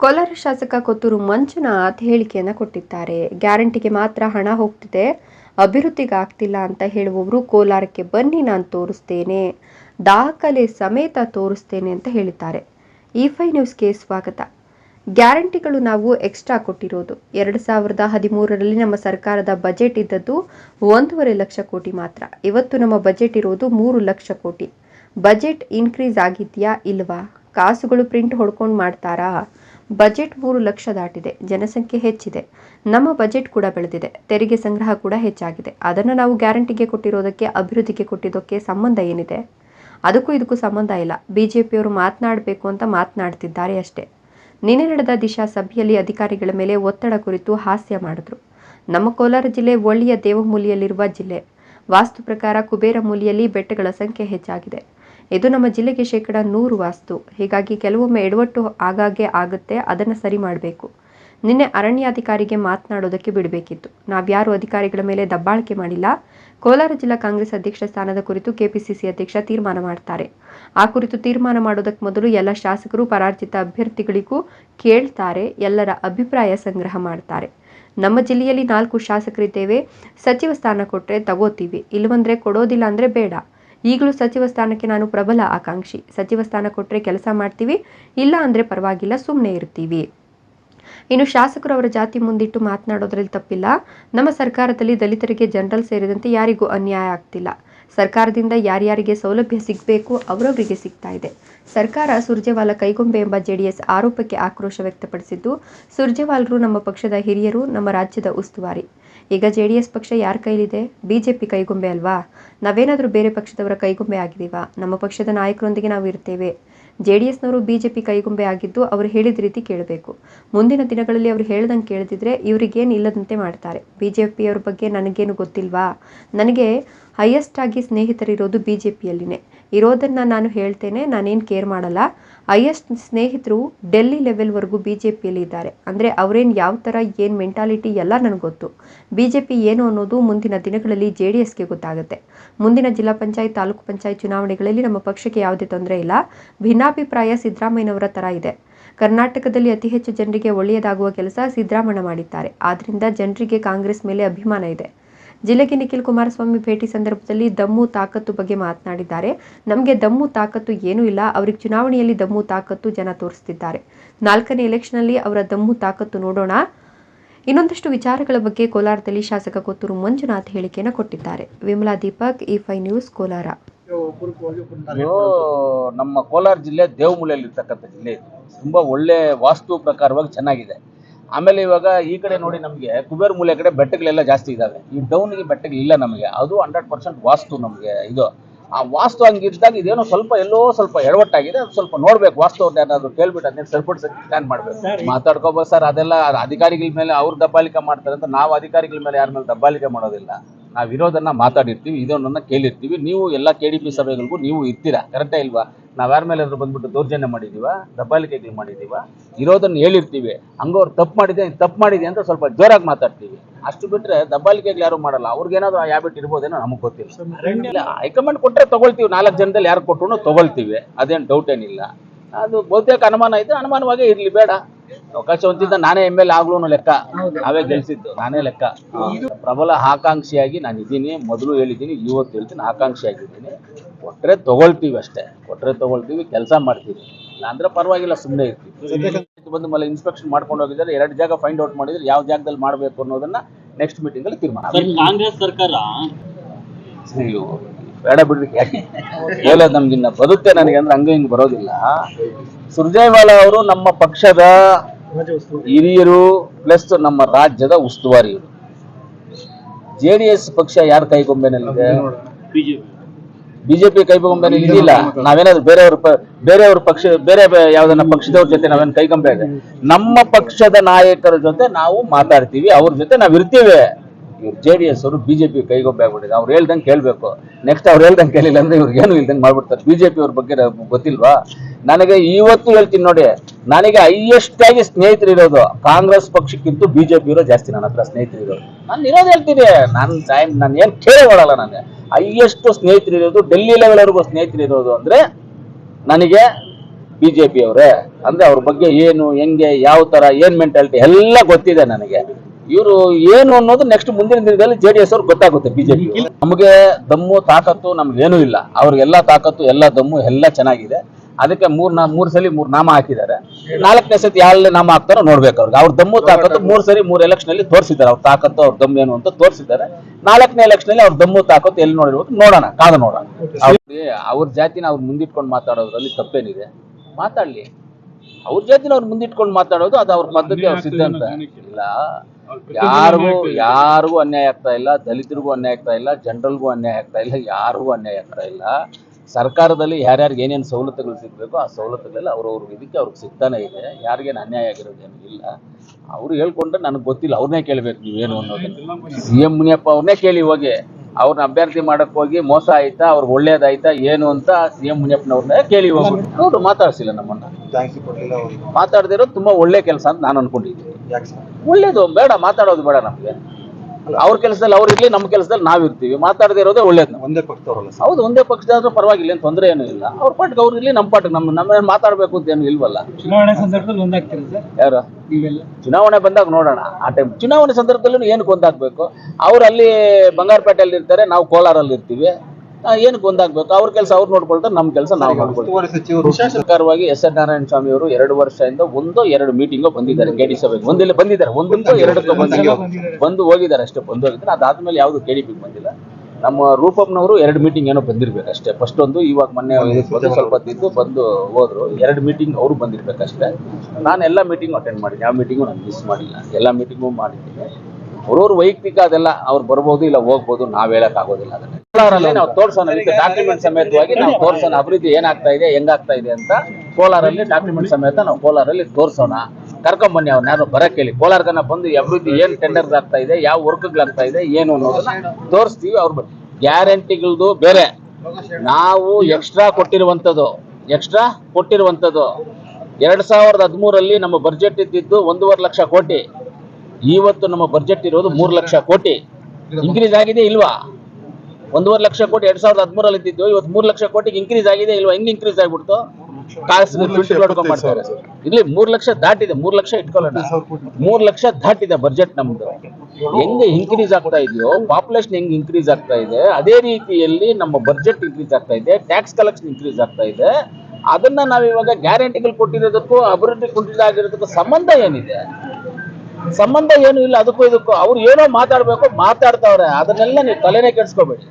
ಕೋಲಾರ ಶಾಸಕ ಕೊತ್ತೂರು ಮಂಜುನಾಥ್ ಹೇಳಿಕೆಯನ್ನು ಕೊಟ್ಟಿದ್ದಾರೆ. ಗ್ಯಾರಂಟಿಗೆ ಮಾತ್ರ ಹಣ ಹೋಗ್ತಿದೆ. ಅಭಿವೃದ್ಧಿಗೆ ಆಗ್ತಿಲ್ಲ ಅಂತ ಹೇಳುವವರು ಕೋಲಾರಕ್ಕೆ ಬನ್ನಿ, ನಾನು ತೋರಿಸ್ತೇನೆ. ದಾಖಲೆ ಸಮೇತ ತೋರಿಸ್ತೇನೆ ಅಂತ ಹೇಳಿದ್ದಾರೆ. ಇ ಫೈ ನ್ಯೂಸ್ಗೆ ಸ್ವಾಗತ. ಗ್ಯಾರಂಟಿಗಳು ನಾವು ಎಕ್ಸ್ಟ್ರಾ ಕೊಟ್ಟಿರೋದು. ಎರಡು ಸಾವಿರದ ಹದಿಮೂರರಲ್ಲಿ ನಮ್ಮ ಸರ್ಕಾರದ ಬಜೆಟ್ ಇದ್ದದ್ದು ಒಂದೂವರೆ ಲಕ್ಷ ಕೋಟಿ ಮಾತ್ರ. ಇವತ್ತು ನಮ್ಮ ಬಜೆಟ್ ಇರೋದು ಮೂರು ಲಕ್ಷ ಕೋಟಿ. ಬಜೆಟ್ ಇನ್ಕ್ರೀಸ್ ಆಗಿದೆಯಾ ಇಲ್ವಾ? ಕಾಸುಗಳು ಪ್ರಿಂಟ್ ಹೊಡ್ಕೊಂಡು ಮಾಡ್ತಾರಾ? ಬಜೆಟ್ ಮೂರು ಲಕ್ಷ ದಾಟಿದೆ. ಜನಸಂಖ್ಯೆ ಹೆಚ್ಚಿದೆ. ನಮ್ಮ ಬಜೆಟ್ ಕೂಡ ಬೆಳೆದಿದೆ. ತೆರಿಗೆ ಸಂಗ್ರಹ ಕೂಡ ಹೆಚ್ಚಾಗಿದೆ. ಅದನ್ನು ನಾವು ಗ್ಯಾರಂಟಿಗೆ ಕೊಟ್ಟಿರೋದಕ್ಕೆ, ಅಭಿವೃದ್ಧಿಗೆ ಕೊಟ್ಟಿದ್ದಕ್ಕೆ ಸಂಬಂಧ ಏನಿದೆ? ಅದಕ್ಕೂ ಇದಕ್ಕೂ ಸಂಬಂಧ ಇಲ್ಲ. ಬಿಜೆಪಿಯವರು ಮಾತನಾಡಬೇಕು ಅಂತ ಮಾತನಾಡ್ತಿದ್ದಾರೆ ಅಷ್ಟೇ. ನಿನ್ನೆ ನಡೆದ ದಿಶಾ ಸಭೆಯಲ್ಲಿ ಅಧಿಕಾರಿಗಳ ಮೇಲೆ ಒತ್ತಡ ಕುರಿತು ಹಾಸ್ಯ ಮಾಡಿದ್ರು. ನಮ್ಮ ಕೋಲಾರ ಜಿಲ್ಲೆ ಒಳ್ಳೆಯ ದೇವಮೂಲಿಯಲ್ಲಿರುವ ಜಿಲ್ಲೆ. ವಾಸ್ತು ಪ್ರಕಾರ ಕುಬೇರ ಮೂಲಿಯಲ್ಲಿ ಬೆಟ್ಟಗಳ ಸಂಖ್ಯೆ ಹೆಚ್ಚಾಗಿದೆ. ಇದು ನಮ್ಮ ಜಿಲ್ಲೆಗೆ ಶೇಕಡ ನೂರು ವಾಸ್ತು. ಹೀಗಾಗಿ ಕೆಲವೊಮ್ಮೆ ಎಡವಟ್ಟು ಆಗಾಗ್ಗೆ ಆಗುತ್ತೆ, ಅದನ್ನು ಸರಿ ಮಾಡಬೇಕು. ನಿನ್ನೆ ಅರಣ್ಯಾಧಿಕಾರಿಗೆ ಮಾತನಾಡೋದಕ್ಕೆ ಬಿಡಬೇಕಿತ್ತು. ನಾವ್ಯಾರು ಅಧಿಕಾರಿಗಳ ಮೇಲೆ ದಬ್ಬಾಳಿಕೆ ಮಾಡಿಲ್ಲ. ಕೋಲಾರ ಜಿಲ್ಲಾ ಕಾಂಗ್ರೆಸ್ ಅಧ್ಯಕ್ಷ ಸ್ಥಾನದ ಕುರಿತು ಕೆಪಿಸಿಸಿ ಅಧ್ಯಕ್ಷ ತೀರ್ಮಾನ ಮಾಡ್ತಾರೆ. ಆ ಕುರಿತು ತೀರ್ಮಾನ ಮಾಡೋದಕ್ಕೆ ಮೊದಲು ಎಲ್ಲ ಶಾಸಕರು, ಪರಾರ್ಜಿತ ಅಭ್ಯರ್ಥಿಗಳಿಗೂ ಕೇಳ್ತಾರೆ, ಎಲ್ಲರ ಅಭಿಪ್ರಾಯ ಸಂಗ್ರಹ ಮಾಡ್ತಾರೆ. ನಮ್ಮ ಜಿಲ್ಲೆಯಲ್ಲಿ ನಾಲ್ಕು ಶಾಸಕರಿದ್ದೇವೆ. ಸಚಿವ ಸ್ಥಾನ ಕೊಟ್ಟರೆ ತಗೋತೀವಿ. ಇಲ್ಲವಂದ್ರೆ ಕೊಡೋದಿಲ್ಲ ಅಂದರೆ ಬೇಡ. ಈಗಲೂ ಸಚಿವ ಸ್ಥಾನಕ್ಕೆ ನಾನು ಪ್ರಬಲ ಆಕಾಂಕ್ಷಿ. ಸಚಿವ ಸ್ಥಾನ ಕೊಟ್ಟರೆ ಕೆಲಸ ಮಾಡ್ತೀವಿ, ಇಲ್ಲ ಅಂದರೆ ಪರವಾಗಿಲ್ಲ ಸುಮ್ಮನೆ ಇರ್ತೀವಿ. ಇನ್ನು ಶಾಸಕರು ಅವರ ಜಾತಿ ಮುಂದಿಟ್ಟು ಮಾತನಾಡೋದ್ರಲ್ಲಿ ತಪ್ಪಿಲ್ಲ. ನಮ್ಮ ಸರ್ಕಾರದಲ್ಲಿ ದಲಿತರಿಗೆ ಜನರಲ್ ಸೇರಿದಂತೆ ಯಾರಿಗೂ ಅನ್ಯಾಯ ಆಗ್ತಿಲ್ಲ. ಸರ್ಕಾರದಿಂದ ಯಾರ್ಯಾರಿಗೆ ಸೌಲಭ್ಯ ಸಿಗಬೇಕು ಅವರವರಿಗೆ ಸಿಗ್ತಾ ಇದೆ. ಸರ್ಕಾರ ಸುರ್ಜೇವಾಲ ಕೈಗೊಂಬೆ ಎಂಬ ಜೆಡಿಎಸ್ ಆರೋಪಕ್ಕೆ ಆಕ್ರೋಶ ವ್ಯಕ್ತಪಡಿಸಿದ್ದು, ಸುರ್ಜೇವಾಲರು ನಮ್ಮ ಪಕ್ಷದ ಹಿರಿಯರು, ನಮ್ಮ ರಾಜ್ಯದ ಉಸ್ತುವಾರಿ. ಈಗ ಜೆಡಿಎಸ್ ಪಕ್ಷ ಯಾರ ಕೈಲಿದೆ? ಬಿಜೆಪಿ ಕೈಗೊಂಬೆ ಅಲ್ವಾ? ನಾವೇನಾದರೂ ಬೇರೆ ಪಕ್ಷದವರ ಕೈಗೊಂಬೆ ಆಗಿದೀವಾ ನಮ್ಮ ಪಕ್ಷದ ನಾಯಕರೊಂದಿಗೆ ನಾವು ಇರ್ತೇವೆ ಜೆ ಡಿ ಎಸ್ನವರು ಬಿಜೆಪಿ ಕೈಗೊಂಬೆ ಆಗಿದ್ದು ಅವರು ಹೇಳಿದ ರೀತಿ ಕೇಳಬೇಕು. ಮುಂದಿನ ದಿನಗಳಲ್ಲಿ ಅವರು ಹೇಳ್ದಂಗೆ ಕೇಳ್ತಿದ್ರೆ ಇವರಿಗೇನು ಇಲ್ಲದಂತೆ ಮಾಡ್ತಾರೆ. ಬಿಜೆಪಿಯವ್ರ ಬಗ್ಗೆ ನನಗೇನು ಗೊತ್ತಿಲ್ವಾ? ನನಗೆ ಹೈಯೆಸ್ಟ್ ಆಗಿ ಸ್ನೇಹಿತರಿರೋದು ಬಿ ಜೆ ಪಿಯಲ್ಲಿನೇ ಇರೋದನ್ನು ನಾನು ಹೇಳ್ತೇನೆ, ನಾನೇನು ಕೇರ್ ಮಾಡಲ್ಲ. ಹೈಯೆಸ್ಟ್ ಸ್ನೇಹಿತರು ಡೆಲ್ಲಿ ಲೆವೆಲ್ವರೆಗೂ ಬಿ ಜೆ ಪಿಯಲ್ಲಿ ಇದ್ದಾರೆ. ಅಂದರೆ ಅವರೇನು ಯಾವ ಥರ ಏನು ಮೆಂಟಾಲಿಟಿ ಎಲ್ಲ ನನಗೆ ಗೊತ್ತು. ಬಿ ಜೆ ಪಿ ಏನು ಅನ್ನೋದು ಮುಂದಿನ ದಿನಗಳಲ್ಲಿ ಜೆ ಡಿ ಎಸ್ಗೆ ಗೊತ್ತಾಗುತ್ತೆ. ಮುಂದಿನ ಜಿಲ್ಲಾ ಪಂಚಾಯತ್, ತಾಲೂಕು ಪಂಚಾಯತ್ ಚುನಾವಣೆಗಳಲ್ಲಿ ನಮ್ಮ ಪಕ್ಷಕ್ಕೆ ಯಾವುದೇ ತೊಂದರೆ ಇಲ್ಲ. ಭಿನ್ನಾಭಿಪ್ರಾಯ ಸಿದ್ದರಾಮಯ್ಯನವರ ಥರ ಇದೆ. ಕರ್ನಾಟಕದಲ್ಲಿ ಅತಿ ಹೆಚ್ಚು ಜನರಿಗೆ ಒಳ್ಳೆಯದಾಗುವ ಕೆಲಸ ಸಿದ್ದರಾಮಣ್ಣ ಮಾಡಿದ್ದಾರೆ. ಆದ್ದರಿಂದ ಜನರಿಗೆ ಕಾಂಗ್ರೆಸ್ ಮೇಲೆ ಅಭಿಮಾನ ಇದೆ. ಜಿಲ್ಲೆಗೆ ನಿಖಿಲ್ ಕುಮಾರಸ್ವಾಮಿ ಭೇಟಿ ಸಂದರ್ಭದಲ್ಲಿ ದಮ್ಮು ತಾಕತ್ತು ಬಗ್ಗೆ ಮಾತನಾಡಿದ್ದಾರೆ. ನಮಗೆ ದಮ್ಮು ತಾಕತ್ತು ಏನೂ ಇಲ್ಲ. ಅವರಿಗೆ ಚುನಾವಣೆಯಲ್ಲಿ ದಮ್ಮು ತಾಕತ್ತು ಜನ ತೋರಿಸ್ತಿದ್ದಾರೆ. ನಾಲ್ಕನೇ ಎಲೆಕ್ಷನ್ನಲ್ಲಿ ಅವರ ದಮ್ಮು ತಾಕತ್ತು ನೋಡೋಣ. ಇನ್ನೊಂದಷ್ಟು ವಿಚಾರಗಳ ಬಗ್ಗೆ ಕೋಲಾರದಲ್ಲಿ ಶಾಸಕ ಕೊತ್ತೂರು ಮಂಜುನಾಥ್ ಹೇಳಿಕೆಯನ್ನು ಕೊಟ್ಟಿದ್ದಾರೆ. ವಿಮಲಾ ದೀಪಕ್ ಇ ಫೈ ನ್ಯೂಸ್ ಕೋಲಾರ. ನಮ್ಮ ಕೋಲಾರ ಜಿಲ್ಲೆ ದೇವಮೂಲೆಯಲ್ಲಿರ್ತಕ್ಕಂಥ ಜಿಲ್ಲೆ. ತುಂಬಾ ಒಳ್ಳೆ ವಾಸ್ತು ಪ್ರಕಾರವಾಗಿ ಚೆನ್ನಾಗಿದೆ. ಆಮೇಲೆ ಇವಾಗ ಈ ಕಡೆ ನೋಡಿ ನಮಗೆ ಕುಬೇರ್ ಮೂಲೆ ಕಡೆ ಬೆಟ್ಟಗಳೆಲ್ಲ ಜಾಸ್ತಿ ಇದ್ದಾವೆ ಈ ಡೌನ್ಗೆ ಬೆಟ್ಟಗಳಿಲ್ಲ ನಮಗೆ. ಅದು ಹಂಡ್ರೆಡ್ ಪರ್ಸೆಂಟ್ ವಾಸ್ತು ನಮಗೆ ಇದು. ಆ ವಾಸ್ತು ಹಂಗಿದ್ದಾಗ ಇದೇನೋ ಸ್ವಲ್ಪ ಎಲ್ಲೋ ಸ್ವಲ್ಪ ಎಡವಟ್ಟಾಗಿದೆ ಅದು ಸ್ವಲ್ಪ ನೋಡ್ಬೇಕು. ವಾಸ್ತು ಏನಾದ್ರು ಕೇಳ್ಬಿಟ್ಟು ಅದನ್ನ ಸರಿಪಡಿಸಕ್ಕೆ ಪ್ಲಾನ್ ಮಾಡ್ಬೇಕು. ಮಾತಾಡ್ಕೋಬೋದು ಸರ್ ಅದೆಲ್ಲ ಅಧಿಕಾರಿಗಳ ಮೇಲೆ ಅವ್ರು ದಬ್ಬಾಲಿಕೆ ಮಾಡ್ತಾರೆ ಅಂತ ನಾವು ಅಧಿಕಾರಿಗಳ ಮೇಲೆ ಯಾರ ಮೇಲೆ ದಬ್ಬಾಲಿಕೆ ಮಾಡೋದಿಲ್ಲ. ನಾವು ಇರೋದನ್ನ ಮಾತಾಡಿರ್ತೀವಿ ಇದನ್ನ ಕೇಳಿರ್ತೀವಿ. ನೀವು ಎಲ್ಲ ಕೆ ಡಿ ಪಿ ಸಭೆಗಳಿಗೂ ನೀವು ಇರ್ತೀರಾ? ಕರೆಕ್ಟೇ ಇಲ್ವಾ? ನಾವು ಯಾರ ಮೇಲೆ ಬಂದ್ಬಿಟ್ಟು ದೌರ್ಜನ್ಯ ಮಾಡಿದೀವ? ದಬ್ಬಾಲಿಕೆಗಳು ಮಾಡಿದೀವ? ಇರೋದನ್ನ ಹೇಳಿರ್ತೀವಿ. ಹಂಗವ್ರು ತಪ್ಪು ಮಾಡಿದೆ ತಪ್ಪು ಮಾಡಿದೆ ಅಂತ ಸ್ವಲ್ಪ ಜೋರಾಗಿ ಮಾತಾಡ್ತೀವಿ. ಅಷ್ಟು ಬಿಟ್ರೆ ದಬ್ಬಾಲಿಕೆಗಳು ಯಾರು ಮಾಡಲ್ಲ. ಅವ್ರಿಗೇನಾದ್ರು ಹ್ಯಾಬಿಟ್ ಇರ್ಬೋದೇನೋ ನಮಗೆ ಗೊತ್ತಿಲ್ಲ. ಹೈಕಮಾಂಡ್ ಕೊಟ್ಟರೆ ತಗೊಳ್ತೀವಿ. ನಾಲ್ಕು ಜನದಲ್ಲಿ ಯಾರು ಕೊಟ್ಟರು ತಗೊಳ್ತೀವಿ. ಅದೇನು ಡೌಟ್ ಏನಿಲ್ಲ. ಅದು ಬಹುತೇಕ ಅನುಮಾನ ಇದ್ರೆ ಅನುಮಾನವಾಗೇ ಇರ್ಲಿ, ಬೇಡ. ಅವಕಾಶ ಹೊಂದಿದ್ದ ನಾನೇ ಎಂ ಎಲ್ ಆಗ್ಲೂ ಲೆಕ್ಕ. ನಾವೇ ಗೆಲ್ಸಿದ್ದು ನಾನೇ ಲೆಕ್ಕ. ಪ್ರಬಲ ಆಕಾಂಕ್ಷಿಯಾಗಿ ನಾನು ಇದ್ದೀನಿ ಮೊದಲು ಹೇಳಿದ್ದೀನಿ ಇವತ್ತು ಹೇಳ್ತೀನಿ ಆಕಾಂಕ್ಷಿಯಾಗಿದ್ದೀನಿ. ಕೊಟ್ಟರೆ ತಗೊಳ್ತೀವಿ ಅಷ್ಟೇ. ಕೊಟ್ಟರೆ ತಗೊಳ್ತೀವಿ ಕೆಲಸ ಮಾಡ್ತೀವಿ. ಅಂದ್ರೆ ಪರವಾಗಿಲ್ಲ ಸುಮ್ಮನೆ ಇರ್ತೀವಿ. ಬಂದು ಮೇಲೆ ಇನ್ಸ್ಪೆಕ್ಷನ್ ಮಾಡ್ಕೊಂಡು ಹೋಗಿದ್ದಾರೆ ಎರಡು ಜಾಗ ಫೈಂಡ್ ಔಟ್ ಮಾಡಿದ್ರೆ ಯಾವ ಜಾಗದಲ್ಲಿ ಮಾಡಬೇಕು ಅನ್ನೋದನ್ನ ನೆಕ್ಸ್ಟ್ ಮೀಟಿಂಗ್ ಅಲ್ಲಿ ತೀರ್ಮಾನ. ಕಾಂಗ್ರೆಸ್ ಸರ್ಕಾರ? ಬೇಡ ಬಿಡ್ರಿ. ಹೇಳ ನಮ್ಗಿನ್ನ ಬರುತ್ತೆ ನನಗೆ ಅಂದ್ರೆ ಹಂಗ ಹಿಂಗ್ ಬರೋದಿಲ್ಲ. ಸುರ್ಜೇವಾಲಾ ಅವರು ನಮ್ಮ ಪಕ್ಷದ ಹಿರಿಯರು ಪ್ಲಸ್ ನಮ್ಮ ರಾಜ್ಯದ ಉಸ್ತುವಾರಿ ಜೆ ಡಿ ಎಸ್ ಪಕ್ಷ ಯಾರ ಕೈಗೊಂಬೆನಲ್ಲಿದೆ ಬಿಜೆಪಿ ಬಿಜೆಪಿ ಕೈಗೊಂಬೆನಲ್ಲಿ ಇದಿಲ್ಲ ನಾವೇನಾದ್ರು ಬೇರೆಯವ್ರ ಬೇರೆಯವ್ರ ಪಕ್ಷ ಬೇರೆ ಯಾವ್ದನ್ನ ಪಕ್ಷದವ್ರ ಜೊತೆ ನಾವೇನು ಕೈಗೊಂಬೆ ಇದೆ? ನಮ್ಮ ಪಕ್ಷದ ನಾಯಕರ ಜೊತೆ ನಾವು ಮಾತಾಡ್ತೀವಿ. ಅವ್ರ ಜೊತೆ ನಾವ್ ಇರ್ತೀವಿ. ಜೆ ಡಿ ಎಸ್ ಅವರು ಬಿಜೆಪಿ ಕೈಗೊಂಬೆ ಆಗ್ಬಿಟ್ಟಿದೆ. ಅವ್ರು ಹೇಳ್ದಂಗೆ ಕೇಳ್ಬೇಕು. ನೆಕ್ಸ್ಟ್ ಅವ್ರು ಹೇಳ್ದಂಗೆ ಕೇಳಿಲ್ಲ ಅಂದ್ರೆ ಇವ್ರಿಗೆ ಏನು ಇಲ್ದಂಗೆ ಮಾಡ್ಬಿಡ್ತಾರೆ. ಬಿಜೆಪಿ ಅವ್ರ ಬಗ್ಗೆ ಗೊತ್ತಿಲ್ವಾ? ನನಗೆ ಇವತ್ತು ಹೇಳ್ತೀನಿ ನೋಡಿ, ನನಗೆ ಹೈಯೆಸ್ಟ್ ಆಗಿ ಸ್ನೇಹಿತರು ಇರೋದು ಕಾಂಗ್ರೆಸ್ ಪಕ್ಷಕ್ಕಿಂತ ಬಿಜೆಪಿ ಇರೋ ಜಾಸ್ತಿ ನನ್ನ ಹತ್ರ ಸ್ನೇಹಿತರು ಇರೋದು ನಾನು ಇರೋದು ಹೇಳ್ತೀನಿ, ನಾನು ಟೈಮ್ ನಾನು ಏನು ಕೇಳೋಡಲ್ಲ ನನಗೆ ಹೈಯೆಸ್ಟ್ ಸ್ನೇಹಿತರು ಇರೋದು ಡೆಲ್ಲಿ ಲೆವೆಲ್ ವರೆಗೂ ಸ್ನೇಹಿತರು ಇರೋದು ಅಂದ್ರೆ ನನಗೆ ಬಿಜೆಪಿ ಅವರೇ. ಅಂದ್ರೆ ಅವ್ರ ಬಗ್ಗೆ ಏನು, ಹೆಂಗೆ, ಯಾವ ತರ, ಏನ್ ಮೆಂಟಾಲಿಟಿ ಎಲ್ಲ ಗೊತ್ತಿದೆ ನನಗೆ. ಇವರು ಏನು ಅನ್ನೋದು ನೆಕ್ಸ್ಟ್ ಮುಂದಿನ ದಿನದಲ್ಲಿ ಜೆ ಡಿ ಎಸ್ ಅವ್ರಿಗೆ ಗೊತ್ತಾಗುತ್ತೆ ಬಿಜೆಪಿ ನಮಗೆ ದಮ್ಮು, ತಾಕತ್ತು ನಮ್ಗೆ ಏನೂ ಇಲ್ಲ. ಅವ್ರಿಗೆಲ್ಲ ತಾಕತ್ತು, ಎಲ್ಲ ದಮ್ಮು, ಎಲ್ಲ ಚೆನ್ನಾಗಿದೆ. ಅದಕ್ಕೆ ಮೂರ್ ನಾ ಮೂರ್ ಸಲ ಮೂರ್ ನಾಮ ಹಾಕಿದ್ದಾರೆ. ನಾಲ್ಕನೇ ಸತಿ ಯಾವ ನಾಮ ಹಾಕ್ತಾರೋ ನೋಡ್ಬೇಕು ಅವ್ರಿಗೆ. ಅವ್ರ ದಮ್ಮು ತಾಕತ್ತು ಮೂರ್ ಸರಿ ಮೂರ್ ಎಲೆಕ್ಷನ್ ಅಲ್ಲಿ ತೋರಿಸಿದ್ದಾರೆ. ಅವ್ರ ತಾಕತ್ತು ಅವ್ರ ದಮ್ ಏನು ಅಂತ ತೋರಿಸಿದ್ದಾರೆ. ನಾಲ್ಕನೇ ಎಲೆಕ್ಷನ್ ಅಲ್ಲಿ ಅವ್ರ ದಮ್ಮು ತಾಕತ್ತು ಎಲ್ಲಿ ನೋಡಿರ್ಬೋದು ನೋಡೋಣ ಕಾದು ನೋಡೋಣ. ಅವ್ರಿಗೆ ಅವ್ರ ಜಾತಿನ ಅವ್ರು ಮುಂದಿಟ್ಕೊಂಡು ಮಾತಾಡೋದ್ರಲ್ಲಿ ತಪ್ಪೇನಿದೆ. ಮಾತಾಡ್ಲಿ. ಅವ್ರ ಜಾತಿನ ಅವ್ರು ಮುಂದಿಟ್ಕೊಂಡು ಮಾತಾಡೋದು ಅದು ಅವ್ರ ಪದ್ಧತಿ ಅವ್ರ ಸಿದ್ಧಾಂತ. ಇಲ್ಲ. ಯಾರಿಗೂ ಯಾರಿಗೂ ಅನ್ಯಾಯ ಆಗ್ತಾ ಇಲ್ಲ ದಲಿತರಿಗೂ ಅನ್ಯಾಯ ಆಗ್ತಾ ಇಲ್ಲ ಜನರಲ್ಗೂ ಅನ್ಯಾಯ ಆಗ್ತಾ ಇಲ್ಲ ಯಾರಿಗೂ ಅನ್ಯಾಯ ಆಗ್ತಾ ಇಲ್ಲ. ಸರ್ಕಾರದಲ್ಲಿ ಯಾರ್ಯಾರಿಗೆ ಏನೇನು ಸವಲತ್ತುಗಳು ಸಿಗಬೇಕು ಆ ಸವಲತ್ತುಗಳೆಲ್ಲ ಅವ್ರವ್ರ ಇದಕ್ಕೆ ಅವ್ರಿಗೆ ಸಿಗ್ತಾನೆ ಇದೆ. ಯಾರಿಗೇನು ಅನ್ಯಾಯ ಆಗಿರೋದೇನು ಇಲ್ಲ. ಅವ್ರು ಹೇಳ್ಕೊಂಡ್ರೆ ನನಗೆ ಗೊತ್ತಿಲ್ಲ. ಅವ್ರನ್ನೇ ಕೇಳಬೇಕು ನೀವೇನು ಅನ್ನೋದು ಸಿ ಎಂ ಮುನಿಯಪ್ಪ ಅವ್ರನ್ನೇ ಕೇಳಿ ಹೋಗಿ. ಅವ್ರನ್ನ ಅಭ್ಯರ್ಥಿ ಮಾಡಕ್ಕೆ ಹೋಗಿ ಮೋಸ ಆಯ್ತಾ ಅವ್ರಿಗೆ ಒಳ್ಳೇದಾಯ್ತಾ ಏನು ಅಂತ ಸಿ ಎಂ ಮುನಿಯಪ್ಪನವ್ರನ್ನ ಕೇಳಿ ಹೋಗಿ. ಅವರು ಮಾತಾಡಿಸಿಲ್ಲ ನಮ್ಮನ್ನ. ಮಾತಾಡದಿರೋ ತುಂಬಾ ಒಳ್ಳೆ ಕೆಲಸ ಅಂತ ನಾನು ಅನ್ಕೊಂಡಿದ್ದೀನಿ. ಒಳ್ಳೇದು ಬೇಡ ಮಾತಾಡೋದು ಬೇಡ ನಮಗೆ. ಅವ್ರ ಕೆಲಸದಲ್ಲಿ ಅವ್ರು ಇರ್ಲಿ ನಮ್ಮ ಕೆಲಸದಲ್ಲಿ ನಾವಿರ್ತೀವಿ ಮಾತಾಡದೇ ಇರೋದೇ ಒಳ್ಳೇದು ಒಂದೇ ಪಕ್ಷದವರಲ್ಲ ಸರ್? ಹೌದು ಒಂದೇ ಪಕ್ಷದಾದ್ರೂ ಪರವಾಗಿಲ್ಲ ಏನು ತೊಂದರೆ ಏನೂ ಇಲ್ಲ. ಅವ್ರ ಪಾಟ್ಗೆ ಅವ್ರು ಇರ್ಲಿ ನಮ್ಮ ಪಾಟ್ಗೆ ನಮ್ಮ ನಮ್ಮ ಮಾತಾಡಬೇಕು ಅಂತ ಏನು ಇಲ್ವಲ್ಲ. ಚುನಾವಣೆ ಸಂದರ್ಭದಲ್ಲಿ ಒಂದಾಗ್ತೀರಿ ಸರ್? ಯಾರು? ಚುನಾವಣೆ ಬಂದಾಗ ನೋಡೋಣ ಆ ಟೈಮ್ ಚುನಾವಣೆ ಸಂದರ್ಭದಲ್ಲಿ ಏನಕ್ಕೆ ಒಂದಾಗಬೇಕು? ಅವ್ರು ಅಲ್ಲಿ ಬಂಗಾರಪೇಟೆಯಲ್ಲಿ ಇರ್ತಾರೆ ನಾವು ಕೋಲಾರಲ್ಲಿ ಇರ್ತೀವಿ ಏನಕ್ಕೆ ಒಂದಾಗಬೇಕು? ಅವ್ರ ಕೆಲಸ ಅವ್ರು ನೋಡ್ಕೊಳ್ತಾರೆ ನಮ್ಮ ಕೆಲಸ ನಾವು ಸರ್ಕಾರವಾಗಿ ಎಸ್ ಎನ್ ನಾರಾಯಣ ಸ್ವಾಮಿ ಅವರು ಎರಡು ವರ್ಷದಿಂದ ಒಂದೋ ಎರಡು ಮೀಟಿಂಗ್ ಬಂದಿದ್ದಾರೆ ಕೆ ಡಿ ಸಭೆಗೆ. ಒಂದಿಲ್ಲ ಬಂದಿದ್ದಾರೆ. ಒಂದಕ್ಕೂ ಎರಡಕ್ಕೂ ಬಂದು ಹೋಗಿದ್ದಾರೆ ಅಷ್ಟೇ ಬಂದು ಹೋಗಿದ್ದಾರೆ. ಅದಾದ್ಮೇಲೆ ಯಾವುದು ಕೆ ಡಿ ಪಿಗೆ ಬಂದಿಲ್ಲ. ನಮ್ಮ ರೂಪಮ್ನವರು ಎರಡು ಮೀಟಿಂಗ್ ಏನೋ ಬಂದಿರ್ಬೇಕು ಅಷ್ಟೇ ಫಸ್ಟ್ ಒಂದು ಇವಾಗ ಮೊನ್ನೆ ಸ್ವಲ್ಪ ಇದ್ದು ಬಂದು ಹೋದ್ರು. ಎರಡು ಮೀಟಿಂಗ್ ಅವರು ಬಂದಿರ್ಬೇಕಷ್ಟೇ. ನಾನು ಎಲ್ಲ ಮೀಟಿಂಗ್ ಅಟೆಂಡ್ ಮಾಡಿದ್ದೀನಿ. ಯಾವ ಮೀಟಿಂಗು ನಾನು ಮಿಸ್ ಮಾಡಿಲ್ಲ. ಎಲ್ಲ ಮೀಟಿಂಗು ಮಾಡಿದ್ದೀನಿ. ಅವ್ರವ್ರ ವೈಯಕ್ತಿಕ ಅದೆಲ್ಲ ಅವ್ರು ಬರ್ಬೋದು ಇಲ್ಲ ಹೋಗ್ಬೋದು, ನಾವ್ ಹೇಳಕ್ ಆಗೋದಿಲ್ಲ ಅದನ್ನ. ನಾವು ತೋರ್ಸೋಣ ಡಾಕ್ಯುಮೆಂಟ್ ಸಮೇತವಾಗಿ ನಾವು ತೋರ್ಸೋಣ, ಅಭಿವೃದ್ಧಿ ಏನಾಗ್ತಾ ಇದೆ, ಹೆಂಗಾಗ್ತಾ ಇದೆ ಅಂತ ಕೋಲಾರಲ್ಲಿ ಡಾಕ್ಯುಮೆಂಟ್ ಸಮೇತ ನಾವು ಕೋಲಾರಲ್ಲಿ ತೋರ್ಸೋಣ. ಕರ್ಕೊಂಬನ್ನಿ ಅವ್ರನ್ನ, ಯಾರು ಬರಕ್ ಹೇಳಿ. ಕೋಲಾರಗನ ಬಂದು ಅಭಿವೃದ್ಧಿ ಏನ್ ಟೆಂಡರ್ ಆಗ್ತಾ ಇದೆ, ಯಾವ ವರ್ಕ್ಗಳಾಗ್ತಾ ಇದೆ, ಏನು ಅನ್ನೋದನ್ನ ತೋರಿಸ್ತೀವಿ ಅವ್ರ ಗ್ಯಾರಂಟಿಗಳದು ಬೇರೆ. ನಾವು ಎಕ್ಸ್ಟ್ರಾ ಕೊಟ್ಟಿರುವಂಥದ್ದು ಎಕ್ಸ್ಟ್ರಾ ಕೊಟ್ಟಿರುವಂಥದ್ದು. ಎರಡ್ ಸಾವಿರದ ಹದಿಮೂರಲ್ಲಿ ನಮ್ಮ ಬಜೆಟ್ ಇದ್ದಿದ್ದು ಒಂದೂವರೆ ಲಕ್ಷ ಕೋಟಿ. ಇವತ್ತು ನಮ್ಮ ಬಜೆಟ್ ಇರೋದು ಮೂರು ಲಕ್ಷ ಕೋಟಿ. ಇನ್ಕ್ರೀಸ್ ಆಗಿದೆ ಇಲ್ವಾ? ಒಂದೂವರೆ ಲಕ್ಷ ಕೋಟಿ ಎರಡ್ ಸಾವಿರದ ಹದಿಮೂರಲ್ಲಿ ಇದ್ದಿದ್ದು ಇವತ್ತು ಮೂರು ಲಕ್ಷ ಕೋಟಿಗೆ ಇನ್ಕ್ರೀಸ್ ಆಗಿದೆ ಇಲ್ವಾ? ಹೆಂಗ್ ಇನ್ಕ್ರೀಸ್ ಆಗ್ಬಿಡ್ತು? ಕಾಸು ಮಾಡ್ತಾರೆ. ಇಲ್ಲಿ ಮೂರ್ ಲಕ್ಷ ದಾಟಿದೆ ಮೂರ್ ಲಕ್ಷ ಇಟ್ಕೊಳ್ಳೋಣ. ಮೂರ್ ಲಕ್ಷ ದಾಟಿದೆ ಬಜೆಟ್ ನಮ್ದು. ಹೆಂಗೆ ಇನ್ಕ್ರೀಸ್ ಆಗ್ತಾ ಇದೆಯೋ ಪಾಪ್ಯುಲೇಷನ್ ಹೆಂಗ್ ಇನ್ಕ್ರೀಸ್ ಆಗ್ತಾ ಇದೆ ಅದೇ ರೀತಿಯಲ್ಲಿ ನಮ್ಮ ಬಜೆಟ್ ಇನ್ಕ್ರೀಸ್ ಆಗ್ತಾ ಇದೆ ಟ್ಯಾಕ್ಸ್ ಕಲೆಕ್ಷನ್ ಇನ್ಕ್ರೀಸ್ ಆಗ್ತಾ ಇದೆ. ಅದನ್ನ ನಾವಿವಾಗ ಗ್ಯಾರಂಟಿಗಳು ಕೊಟ್ಟಿರೋದಕ್ಕೂ ಅಭಿವೃದ್ಧಿ ಕುಂಠಿತಾಗಿರೋದಕ್ಕೂ ಸಂಬಂಧ ಏನಿದೆ? ಸಂಬಂಧ ಏನು ಇಲ್ಲ ಅದಕ್ಕೂ ಇದಕ್ಕೂ. ಅವ್ರು ಏನೋ ಮಾತಾಡ್ಬೇಕು ಮಾತಾಡ್ತಾವ್ರೆ. ಅದನ್ನೆಲ್ಲ ನೀವು ತಲೆನೇ ಕೆಡ್ಸ್ಕೋಬೇಡಿ.